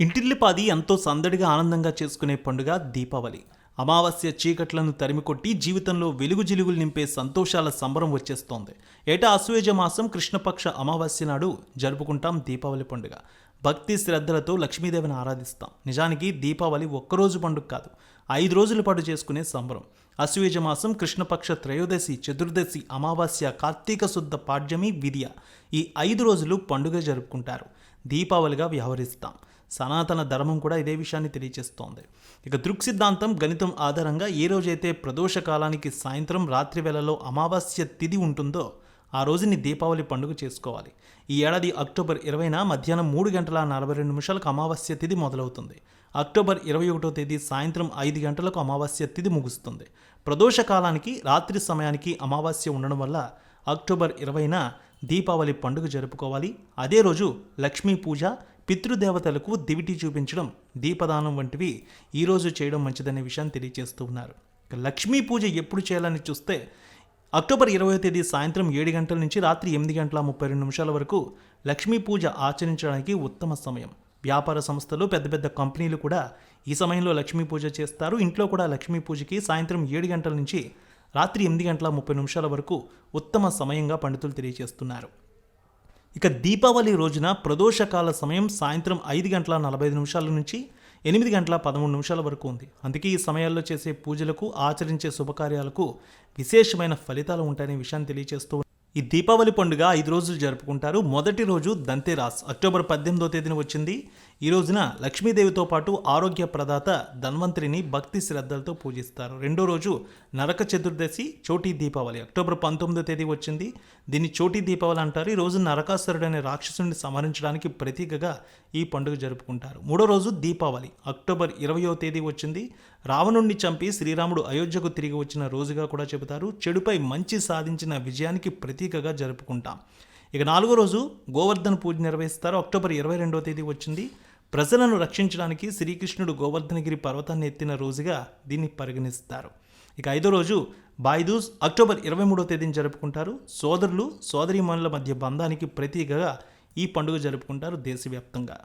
ఇంటిల్లిపాది ఎంతో సందడిగా ఆనందంగా చేసుకునే పండుగ దీపావళి. అమావాస్య చీకట్లను తరిమికొట్టి జీవితంలో వెలుగు జిలుగులు నింపే సంతోషాల సంబరం వచ్చేస్తోంది. ఏటా అశ్వేజ మాసం కృష్ణపక్ష అమావాస్య నాడు జరుపుకుంటాం దీపావళి పండుగ. భక్తి శ్రద్ధలతో లక్ష్మీదేవిని ఆరాధిస్తాం. నిజానికి దీపావళి ఒక్కరోజు పండుగ కాదు ఐదు రోజుల పాటు చేసుకునే సంబరం. అశ్వేజ మాసం కృష్ణపక్ష త్రయోదశి చతుర్దశి అమావాస్య కార్తీక శుద్ధ పాడ్యమి విద్య ఈ ఐదు రోజులు పండుగ జరుపుకుంటారు. దీపావళిగా వ్యవహరిస్తాం. సనాతన ధర్మం కూడా ఇదే విషయాన్ని తెలియజేస్తోంది ఇక దృక్ సిద్ధాంతం గణితం ఆధారంగా ఏ రోజైతే ప్రదోష కాలానికి సాయంత్రం రాత్రి వేళలో అమావాస్య తిథి ఉంటుందో ఆ రోజుని దీపావళి పండుగ చేసుకోవాలి. ఈ ఏడాది అక్టోబర్ ఇరవైన మధ్యాహ్నం మూడు గంటల నలభై రెండు నిమిషాలకు అమావాస్య తిథి మొదలవుతుంది. అక్టోబర్ ఇరవై ఒకటో తేదీ సాయంత్రం ఐదు గంటలకు అమావాస్య తిథి ముగుస్తుంది. ప్రదోష కాలానికి రాత్రి సమయానికి అమావాస్య ఉండడం వల్ల అక్టోబర్ ఇరవైన దీపావళి పండుగ జరుపుకోవాలి. అదే రోజు లక్ష్మీ పూజ పితృదేవతలకు దివిటి చూపించడం దీపదానం వంటివి ఈరోజు చేయడం మంచిదనే విషయాన్ని తెలియజేస్తూ ఉన్నారు. లక్ష్మీ పూజ ఎప్పుడు చేయాలని చూస్తే అక్టోబర్ ఇరవై తేదీ సాయంత్రం ఏడు గంటల నుంచి రాత్రి ఎనిమిది గంటల ముప్పై రెండు నిమిషాల వరకు లక్ష్మీ పూజ ఆచరించడానికి ఉత్తమ సమయం. వ్యాపార సంస్థలు పెద్ద పెద్ద కంపెనీలు కూడా ఈ సమయంలో లక్ష్మీ పూజ చేస్తారు. ఇంట్లో కూడా లక్ష్మీ పూజకి సాయంత్రం ఏడు గంటల నుంచి రాత్రి ఎనిమిది గంటల ముప్పై నిమిషాల వరకు ఉత్తమ సమయంగా పండితులు తెలియజేస్తున్నారు. ఇక దీపావళి రోజున ప్రదోషకాల సమయం సాయంత్రం ఐదు గంటల నలభై ఐదు నిమిషాల నుంచి ఎనిమిది గంటల పదమూడు నిమిషాల వరకు ఉంది. అందుకే ఈ సమయాల్లో చేసే పూజలకు ఆచరించే శుభకార్యాలకు విశేషమైన ఫలితాలు ఉంటాయనే విషయాన్ని తెలియజేస్తూ ఈ దీపావళి పండుగ ఐదు రోజులు జరుపుకుంటారు. మొదటి రోజు దంతేరాస్ అక్టోబర్ పద్దెనిమిదో తేదీన వచ్చింది. ఈ రోజున లక్ష్మీదేవితో పాటు ఆరోగ్య ప్రదాత ధన్వంతరిని భక్తి శ్రద్ధలతో పూజిస్తారు. రెండో రోజు నరక చతుర్దశి చోటీ దీపావళి. అక్టోబర్ పంతొమ్మిదో తేదీ వచ్చింది. దీన్ని చోటీ దీపావళి అంటారు. ఈ రోజు నరకాసురుడు అనే రాక్షసుని సంహరించడానికి ప్రతీకగా ఈ పండుగ జరుపుకుంటారు. మూడో రోజు దీపావళి. అక్టోబర్ ఇరవయో తేదీ వచ్చింది. రావణుణ్ణి చంపి శ్రీరాముడు అయోధ్యకు తిరిగి వచ్చిన రోజుగా కూడా చెబుతారు. చెడుపై మంచి సాధించిన విజయానికి ప్రతీకగా జరుపుకుంటాం. ఇక నాలుగో రోజు గోవర్ధన పూజ నిర్వహిస్తారు. అక్టోబర్ ఇరవై రెండవ తేదీ వచ్చింది. ప్రజలను రక్షించడానికి శ్రీకృష్ణుడు గోవర్ధనగిరి పర్వతాన్ని ఎత్తిన రోజుగా దీన్ని పరిగణిస్తారు. ఇక ఐదో రోజు బాయిదూస్ అక్టోబర్ ఇరవై మూడో తేదీని జరుపుకుంటారు. సోదరులు సోదరీమణుల మధ్య బంధానికి ప్రతీకగా ఈ పండుగ జరుపుకుంటారు దేశవ్యాప్తంగా.